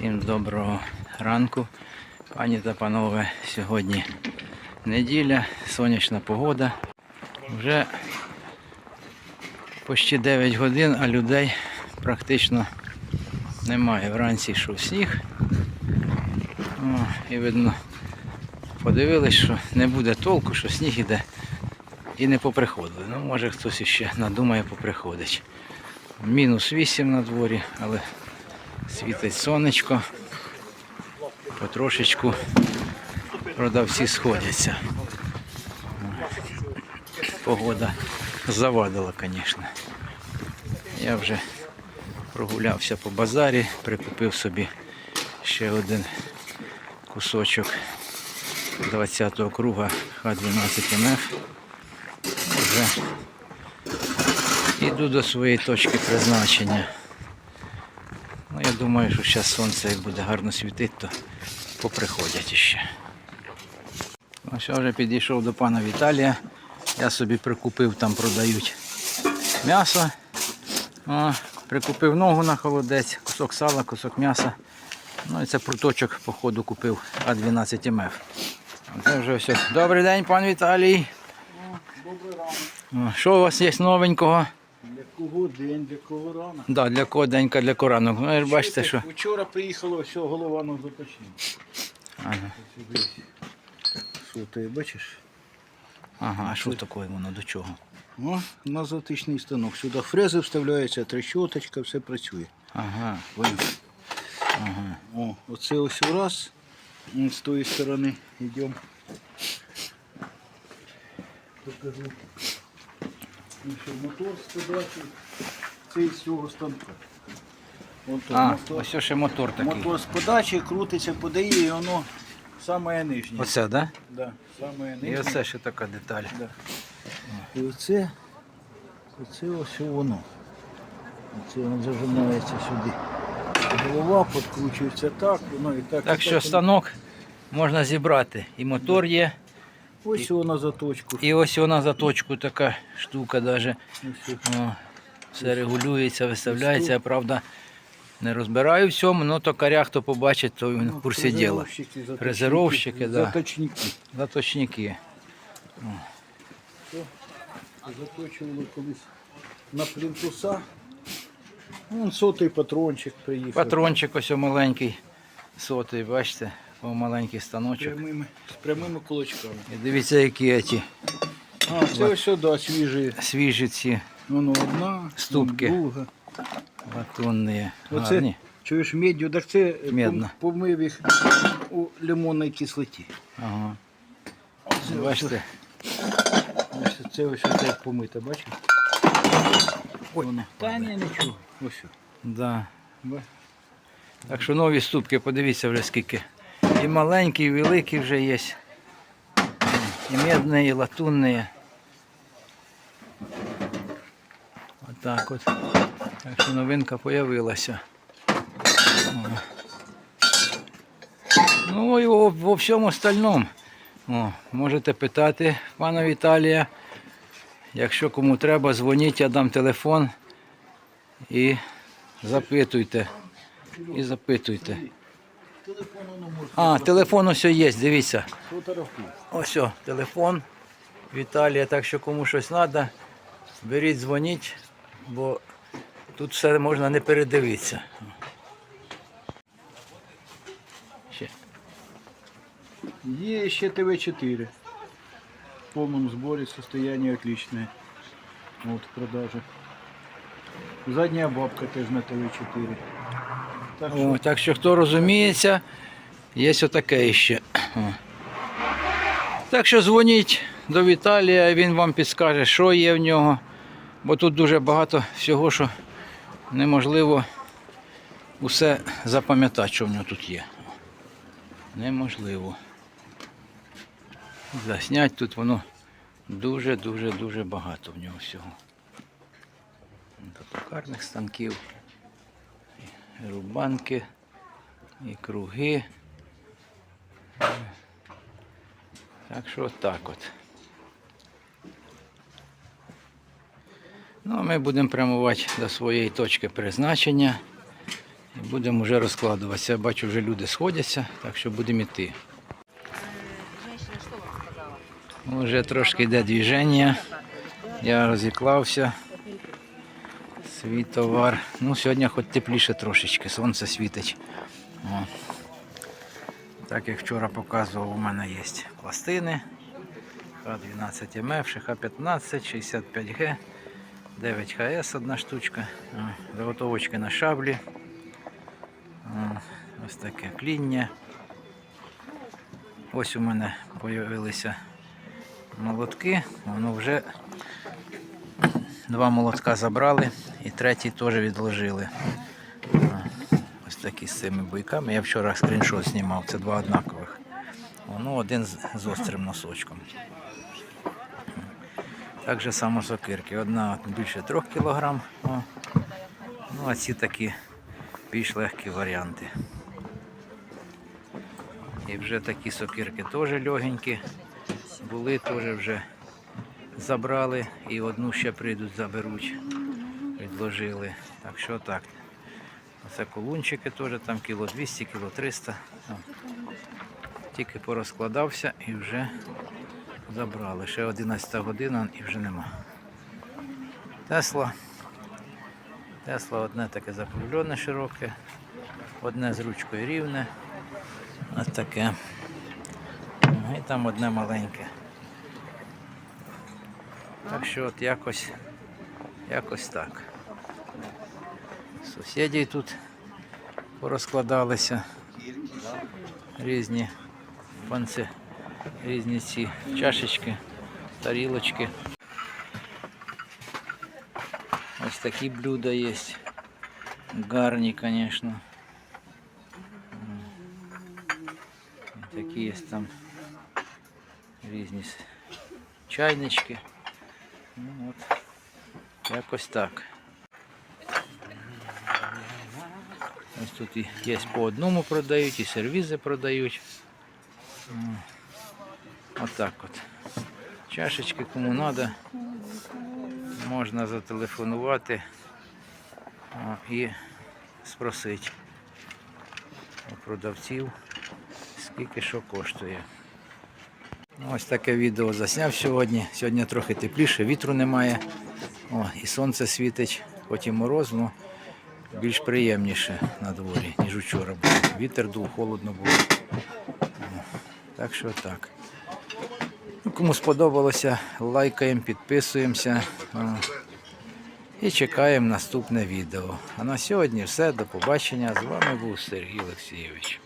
Всім доброго ранку, пані та панове. Сьогодні неділя, сонячна погода. Вже почти 9 годин, а людей практично немає. Вранці йшов сніг. О, і видно, подивились, що не буде толку, що сніг іде. І не поприходили. Ну, може хтось іще надумає поприходить. Мінус 8 на дворі, але світить сонечко. Потрошечку продавці сходяться. Погода завадила, звісно. Я вже прогулявся по базарі, прикупив собі ще один кусочок 20-го круга Х12МФ. Вже Іду до своєї точки призначення. Ну, думаю, що зараз сонце як буде гарно світити, то поприходять іще. Ось я вже підійшов до пана Віталія. Я собі прикупив, там продають м'ясо. О, прикупив ногу на холодець, кусок сала, кусок м'яса. Ну і це пруточок, походу, купив А12МФ. Це вже все. Добрий день, пан Віталій. Добрий ранок. Що у вас є новенького? Кого день, для кого ранок. Да, для кого денька, для коранок. Ну, ви ж бачите, що. Вчора приїхало, все, голова на заточні. Ага, Що ти бачиш? ага, а що таке воно до чого? О, на затичний станок. Сюди фрези вставляються, трещоточка, все працює. Ага, Понял? ага. О, оце ось раз. З тої сторони йдемо. Покажу. Що, мотор з подачі. Це із цього станка. От А, мотор. ось ще мотор такий. Мотор з подачі крутиться, подає і воно саме нижнє. Оце, так? Да? Да, саме І нижнє. оце ще така деталь. Да. І оце, оце ось воно. Оце воно зажимається сюди. Голова підкручується так, воно і так. і Так що так. станок можна зібрати. І мотор є, Ось воно заточку. і ось вона заточку така штука даже. О, все регулюється, виставляється. Я правда не розбираю в цьому, але токаря, хто побачить, то він в курсі діла. Резервщики, да. Заточники. Заточники. Заточували колись на плінтуса. Вон сотий патрончик приїхав. Патрончик ось маленький, сотий, бачите, маленький станочок. Прямими, з прямими кулачками. І дивіться, які ці А, це ось сюди свіжі. свіжі ці Воно одна, Ступки. друга. латунні. Оце, Гарні. чуєш, меддю, так це е, Медна. помив їх у лимонній кислоті. Ага. Це Бачите? Ось це ось оце як помите, бачиш? Ой, Та ні, нічого. Ось. Да. Так що нові ступки, подивіться вже скільки. І маленькі, і великі вже є. І медні, і латунні. Отак от. Так що новинка з'явилася. Ну і во, всьому остальному. О, можете питати пана Віталія. Якщо кому треба, дзвоніть, я дам телефон і запитуйте. І запитуйте. А, телефон ось є, дивіться. Ось телефон Віталія. Так що кому щось треба, беріть, дзвоніть, бо тут все можна не передивитися. Ще. Є ще ТВ-4. В повному зборі, состояние отличное. Вот в продаже. Задня бабка теж на ТВ-4. Так що О, так що хто розуміється, є отаке ще. О. Так що дзвоніть до Віталія, він вам підскаже, що є в нього. Бо тут дуже багато всього, що неможливо усе запам'ятати, що в нього тут є. Неможливо. Заснять тут воно дуже-дуже дуже багато в нього всього. До токарних станків рубанки, і круги. Так що так от. Ну, а ми будемо прямувати до своєї точки призначення. І будемо вже розкладуватися. Я бачу, вже люди сходяться, так що будемо йти. Вже трошки йде движення. Я розіклався. Свій товар. Ну, сьогодні хоч тепліше трошечки, сонце світить. О. Так як вчора показував, у мене є пластини. К12МФ, ШХ15, 65Г, 9ХС одна штучка. Заготовочки на шаблі. Ось таке кління. Ось у мене з'явилися молотки. Воно вже два молотка забрали і третій теж відложили. Ось такі з цими бойками. Я вчора скріншот знімав, це два однакових. Воно один з, острим носочком. Так же само сокирки. Одна більше 3 кг. Ну, а ці такі більш легкі варіанти. І вже такі сокирки теж легенькі. Були теж вже забрали і одну ще прийдуть, заберуть, відложили. Так що так. Оце колунчики теж там кіло 200, кіло 300. О. Тільки порозкладався і вже забрали. Ще 11 година і вже нема. Тесла. Тесла одне таке закруглене широке, одне з ручкою рівне. Ось таке. Ну, І там одне маленьке. Так що от якось, якось так. Сусіді тут порозкладалися різні панці, різні ці чашечки, тарілочки. Ось такі блюда є. Гарні, звісно. Такі є там різні чайнички. Ну, от. Якось так. Ось тут є по одному продають, і сервізи продають. Отак от. Чашечки кому треба. Можна зателефонувати і спросити у продавців, скільки що коштує. Ну, Ось таке відео засняв сьогодні. Сьогодні трохи тепліше, вітру немає. О, і сонце світить, хоч і мороз, але більш приємніше на дворі, ніж вчора було. Вітер дув, холодно було. Так що так. Ну, кому сподобалося, лайкаємо, підписуємося. І чекаємо наступне відео. А на сьогодні все. До побачення. З вами був Сергій Олексійович.